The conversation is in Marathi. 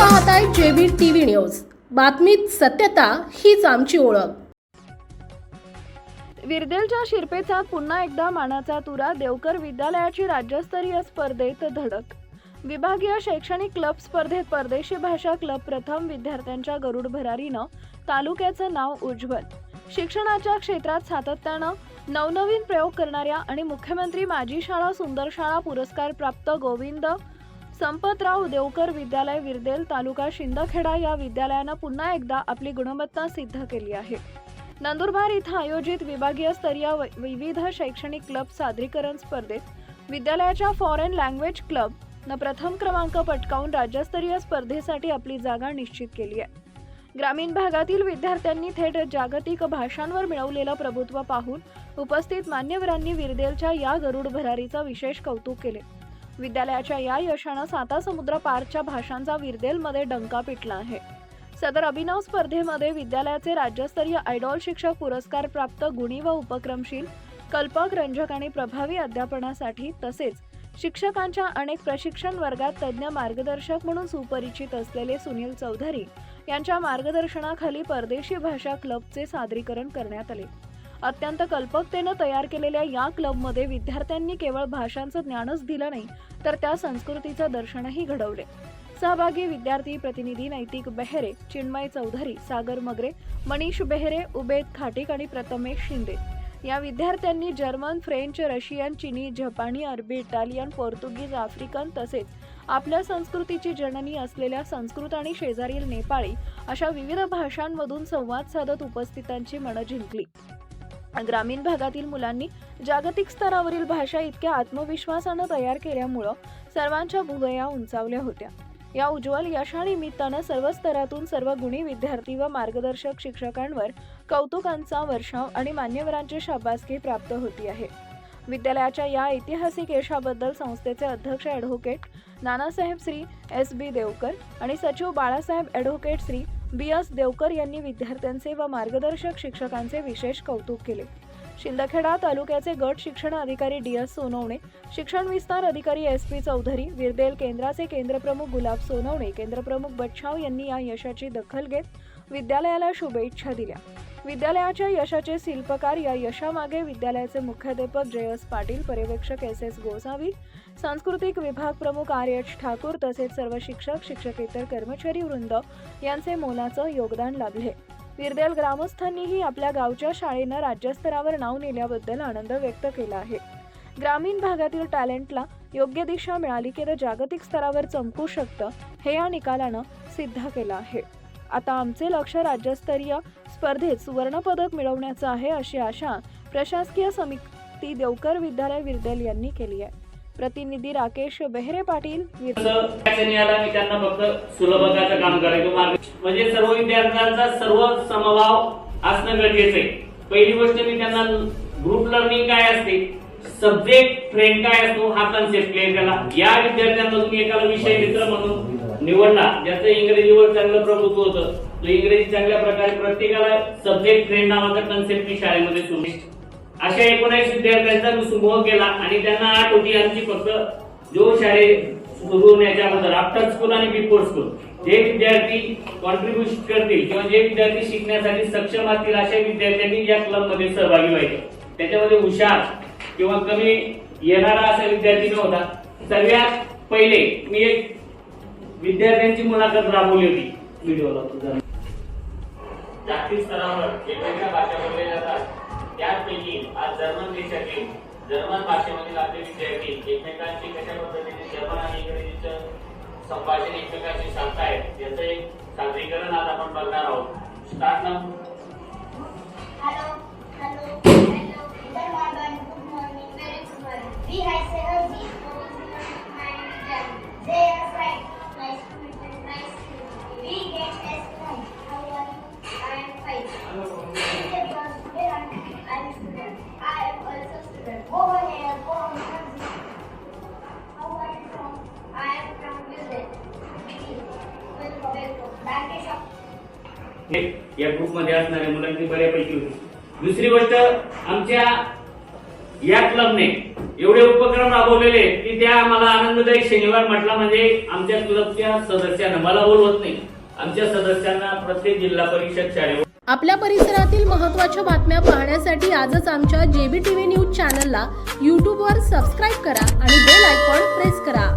पाहताय जेबीर टीव्ही न्यूज. बातमीत सत्यता हीच आमची ओळख. विरदेलच्या शिरपेचा पुन्हा एकदा मानाचा तुरा देवकर विद्यालयाची राज्यस्तरीय स्पर्धेत धडक. विभागीय शैक्षणिक क्लब स्पर्धेत परदेशी भाषा क्लब प्रथम विद्यार्थ्यांच्या गरुड भरारीनं तालुक्याचं नाव उज्ज्वल. शिक्षणाच्या क्षेत्रात सातत्यानं नवनवीन प्रयोग करणाऱ्या आणि मुख्यमंत्री माजी शाळा सुंदर शाळा पुरस्कार प्राप्त गोविंद संपतराव देवकर विद्यालय विरदेल तालुका शिंदखेडा या विद्यालयानं पुन्हा एकदा आपली गुणवत्ता सिद्ध केली आहे. नंदुरबार इथं आयोजित विभागीय स्तरीय व- विविध शैक्षणिक क्लब सादरीकरण स्पर्धेत विद्यालयाच्या फॉरेन लँग्वेज क्लब न प्रथम क्रमांक पटकावून राज्यस्तरीय स्पर्धेसाठी आपली जागा निश्चित केली आहे. ग्रामीण भागातील विद्यार्थ्यांनी थेट जागतिक भाषांवर मिळवलेलं प्रभुत्व पाहून उपस्थित मान्यवरांनी विरदेलच्या या गरुड भरारीचं विशेष कौतुक केले. विद्यालयाच्या या यशानं साता समुद्र पारच्या भाषांचा विरदेलमध्ये डंका पिटला आहे. सदर अभिनव स्पर्धेमध्ये विद्यालयाचे राज्यस्तरीय आयडॉल शिक्षक पुरस्कार प्राप्त गुणी व उपक्रमशील कल्पक रंजक आणि प्रभावी अध्यापनासाठी तसेच शिक्षकांच्या अनेक प्रशिक्षण वर्गात तज्ज्ञ मार्गदर्शक म्हणून सुपरिचित असलेले सुनील चौधरी यांच्या मार्गदर्शनाखाली परदेशी भाषा क्लबचे सादरीकरण करण्यात आले. अत्यंत कल्पकतेनं तयार केलेल्या या क्लबमध्ये विद्यार्थ्यांनी केवळ भाषांचं ज्ञानच दिलं नाही तर त्या संस्कृतीचं दर्शनही घडवले. सहभागी विद्यार्थी प्रतिनिधी नैतिक बेहरे चिन्मय चौधरी सागर मगरे मनीष बेहरे उबेद खाटिक आणि प्रथमेश शिंदे. या विद्यार्थ्यांनी जर्मन फ्रेंच रशियन चिनी जपानी अरबी इटालियन पोर्तुगीज आफ्रिकन तसेच आपल्या संस्कृतीची जननी असलेल्या संस्कृत आणि शेजारील नेपाळी अशा विविध भाषांमधून संवाद साधत उपस्थितांची मनं जिंकली. ग्रामीण भागातील मुलांनी जागतिक स्तरावरील भाषा इतक्या आत्मविश्वासानं तयार केल्यामुळं सर्वांच्या भुवया उंचावल्या होत्या. या उज्ज्वल यशानिमित्तानं सर्व स्तरातून सर्व गुणी विद्यार्थी व मार्गदर्शक शिक्षकांवर कौतुकांचा वर्षाव आणि मान्यवरांची शाबासकी प्राप्त होती आहे. विद्यालयाच्या या ऐतिहासिक यशाबद्दल संस्थेचे अध्यक्ष advocate Nanasaheb Shri S B Devkar आणि सचिव Balasaheb advocate Shri B S Devkar यांनी विद्यार्थ्यांचे व मार्गदर्शक शिक्षकांचे विशेष कौतुक केले. शिंदखेडा तालुक्याचे गट शिक्षण अधिकारी डी एस सोनवणे शिक्षण विस्तार अधिकारी एस पी चौधरी विरदेल केंद्राचे केंद्रप्रमुख गुलाब सोनवणे केंद्रप्रमुख बच्छाव यांनी या यशाची दखल घेत विद्यालयाला शुभेच्छा दिल्या. विद्यालयाच्या यशाचे शिल्पकार या यशामागे विद्यालयाचे मुख्याध्यापक जयस पाटील पर्यवेक्षक एस एस गोसावी सांस्कृतिक विभाग प्रमुख आर एच ठाकूर तसेच सर्व शिक्षक शिक्षकेतर कर्मचारी वृंद यांचे मोलाचं योगदान लाभले. विरदेल ग्रामस्थांनीही आपल्या गावच्या शाळेनं राज्यस्तरावर नाव नेल्याबद्दल आनंद व्यक्त केला आहे. ग्रामीण भागातील टॅलेंटला योग्य दिशा मिळाली की ते जागतिक स्तरावर चमकू शकतं हे या निकालानं सिद्ध केलं आहे. आता आमचे लक्ष राज्यस्तरीय स्पर्धेत सुवर्णपदक मिळवण्याचं आहे अशी आशा प्रशासकीय समिती देवकर विद्यालय विरदेल यांनी केली आहे. प्रतिनिधी राकेश बेहरे पाटील मी त्यांना फक्त सुलभकाचं काम करायचो मार्ग म्हणजे सर्व विद्यार्थ्यांचा सर्व समभाव असणं गरजेचं आहे. पहिली गोष्ट मी त्यांना ग्रुप लर्निंग काय असते? सब्जेक्ट फ्रेंड काय असतो? हा कन्सेप्ट क्लिअर केला. या विद्यार्थ्यांना तुम्ही एखादा विषय मित्र म्हणून निवडला ज्याचं इंग्रजीवर चांगलं प्रभुत्व होतं तो इंग्रजी चांगल्या प्रकारे प्रत्येकाला सब्जेक्ट फ्रेंड नावाचा कन्सेप्ट मी शाळेमध्ये सुरू अशा एकोणीस विद्यार्थ्यांचा मी समूह केला आणि त्यांना आठ होती आमची फक्त. जो शाळेत सुरू होण्याच्या अगोदर आफ्टर स्कूल आणि बिफोर स्कूल जे विद्यार्थी कॉन्ट्रीब्युट करतील किंवा जे विद्यार्थी शिकण्यासाठी सक्षम असतील अशा विद्यार्थ्यांनी या क्लबमध्ये सहभागी व्हायचे. त्याच्यामध्ये हुशार किंवा कमी येणारा असा विद्यार्थी नव्हता. सगळ्यात पहिले मी एक विद्यार्थ्यांची मुलाखत राबवली होती. व्हिडिओला तुझा जागतिक स्तरावर वेगवेगळ्या भाषा बोलल्या जातात त्यापैकी आज जर्मन देशातील जर्मन भाषेमधील आपले विद्यार्थी एकमेकांशी कशा पद्धतीने जर्मन आणि इंग्रजीचं संभाषण एकमेकांशी साधतायत याचं एक सादरीकरण आज आपण बघणार आहोत. स्टार्ट ना हे या ग्रुपमध्ये असणाऱ्या मुलांची बऱ्यापैकी होती. दुसरी गोष्ट आमच्या या क्लबने एवढे उपक्रम राबवलेले की त्या आम्हाला आनंददायी शनिवार म्हटला म्हणजे आमच्या क्लबच्या सदस्यांना मला बोलवत नाही आमच्या सदस्यांना प्रत्येक जिल्हा परिषद शाळेवर. आपल्या परिसरातील महत्त्वाच्या बातम्या पाहण्यासाठी आजच आमच्या जेबी टीव्ही न्यूज चॅनलला यूट्यूबवर सबस्क्राईब करा आणि बेल आयकॉन प्रेस करा.